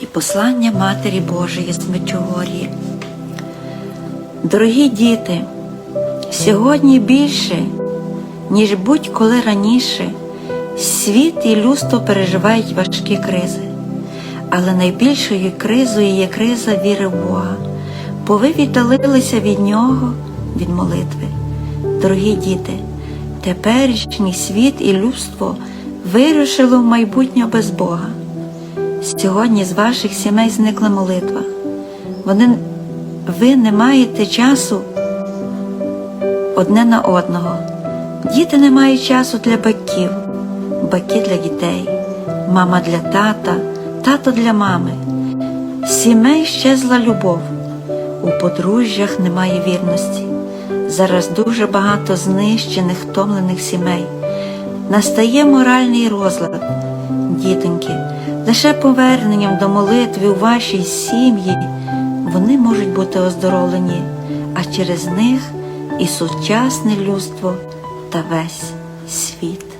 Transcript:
і послання Матері Божої з Мечогорії. Дорогі діти, сьогодні більше, ніж будь-коли раніше, світ і людство переживають важкі кризи. Але найбільшою кризою є криза віри в Бога, бо ви віддалилися від Нього, від молитви. Дорогі діти, теперішній світ і людство вирушило в майбутнє без Бога. Сьогодні з ваших сімей зникла молитва. Вони, ви не маєте часу одне на одного. Діти не мають часу для батьків, батьки для дітей, мама для тата, тато для мами. Сімей щезла любов, у подружжях немає вірності. Зараз дуже багато знищених, втомлених сімей. Настає моральний розлад, дітоньки, лише поверненням до молитви у вашій сім'ї вони можуть бути оздоровлені, а через них і сучасне людство та весь світ.